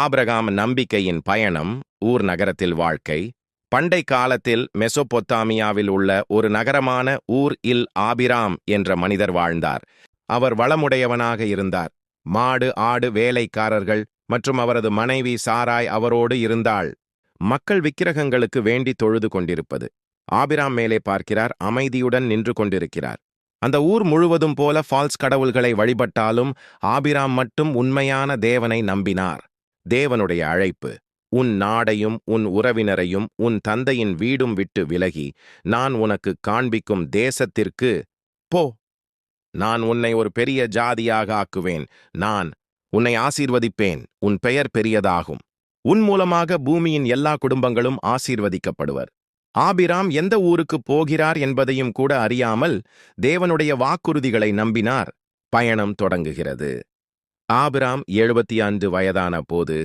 Abraham நம்பிக்கையின் பயணம் ஊர் நகரத்தில் வாழ்க்கை. பண்டை காலத்தில் மெசொப்பொத்தாமியாவில் உள்ள ஒரு நகரமான ஊர் இல் ஆபிராம் என்ற மனிதர் வாழ்ந்தார். அவர் வளமுடையவனாக இருந்தார். மாடு ஆடு வேலைக்காரர்கள் மற்றும் அவரது மனைவி சாராய் அவரோடு இருந்தாள். மக்கள் விக்கிரகங்களுக்கு வேண்டி தொழுது கொண்டிருப்பது. ஆபிராம் மேலே பார்க்கிறார் அமைதியுடன் நின்று கொண்டிருக்கிறார். அந்த ஊர் முழுவதும் போல ஃபால்ஸ் கடவுள்களை வழிபட்டாலும் ஆபிராம் மட்டும் உண்மையான தேவனை நம்பினார். தேவனுடைய அழைப்பு. உன் நாடையும் உன் உறவினரையும் உன் தந்தையின் வீடும் விட்டு விலகி நான் உனக்கு காண்பிக்கும் தேசத்திற்கு போ. நான் உன்னை ஒரு பெரிய ஜாதியாக ஆக்குவேன். நான் உன்னை ஆசீர்வதிப்பேன். உன் பெயர் பெரியதாகும். உன் மூலமாக பூமியின் எல்லா குடும்பங்களும் ஆசீர்வதிக்கப்படுவர். ஆபிராம் எந்த ஊருக்கு போகிறார் என்பதையும் கூட அறியாமல் தேவனுடைய வாக்குறுதிகளை நம்பினார். பயணம் தொடங்குகிறது. ஆபிராம் எழுபத்தி ஐந்து வயதான போது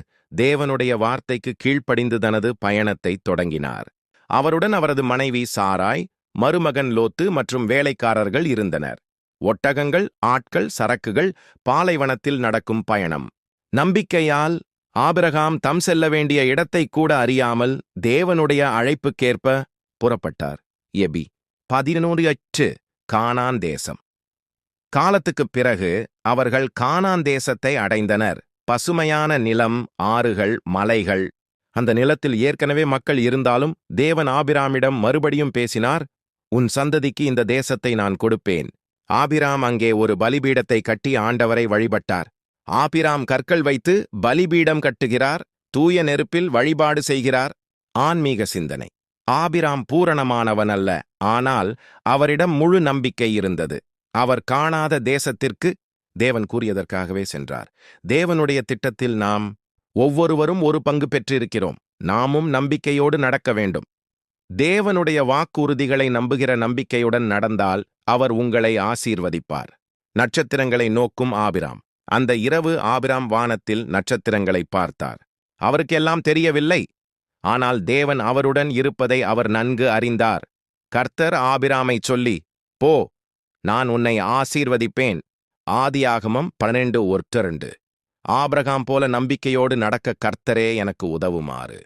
தேவனுடைய வார்த்தைக்கு கீழ்ப்படிந்து தனது பயணத்தை தொடங்கினார். அவருடன் அவரது மனைவி சாராய் மருமகன் லோத்து மற்றும் வேலைக்காரர்கள் இருந்தனர். ஒட்டகங்கள் ஆட்கள் சரக்குகள் பாலைவனத்தில் நடக்கும் பயணம். நம்பிக்கையால் ஆபிரகாம் தம் செல்ல வேண்டிய இடத்தை கூட அறியாமல் தேவனுடைய அழைப்புக்கேற்ப புறப்பட்டார். எபி பதினோரு அச்சு கானான் தேசம். காலத்துக்குப் பிறகு அவர்கள் கானான் தேசத்தை அடைந்தனர். பசுமையான நிலம் ஆறுகள் மலைகள் அந்த நிலத்தில் ஏற்கனவே மக்கள் இருந்தாலும் தேவன் ஆபிராமிடம் மறுபடியும் பேசினார் உன் சந்ததிக்கு இந்த தேசத்தை நான் கொடுப்பேன். ஆபிராம் அங்கே ஒரு பலிபீடத்தை கட்டி ஆண்டவரை வழிபட்டார். ஆபிராம் கற்கள் வைத்து பலிபீடம் கட்டுகிறார் தூய நெருப்பில் வழிபாடு செய்கிறார். ஆன்மீக சிந்தனை. ஆபிராம் பூரணமானவன் அல்ல ஆனால் அவரிடம் முழு நம்பிக்கை இருந்தது. அவர் காணாத தேசத்திற்கு தேவன் கூறியதற்காகவே சென்றார். தேவனுடைய திட்டத்தில் நாம் ஒவ்வொருவரும் ஒரு பங்கு பெற்றிருக்கிறோம். நாமும் நம்பிக்கையோடு நடக்க வேண்டும். தேவனுடைய வாக்குறுதிகளை நம்புகிற நம்பிக்கையுடன் நடந்தால் அவர் உங்களை ஆசீர்வதிப்பார். நட்சத்திரங்களை நோக்கும் ஆபிராம். அந்த இரவு ஆபிராம் வானத்தில் நட்சத்திரங்களை பார்த்தார். அவருக்கெல்லாம் தெரியவில்லை. ஆனால் தேவன் அவருடன் இருப்பதை அவர் நன்கு அறிந்தார். கர்த்தர் ஆபிராமைச் சொல்லி போ நான் உன்னை ஆசீர்வதிப்பேன். ஆதியாகமம் பன்னெண்டு ஒற்றரண்டு ஆபிரகாம் போல நம்பிக்கையோடு நடக்க கர்த்தரே எனக்கு உதவுமாறு.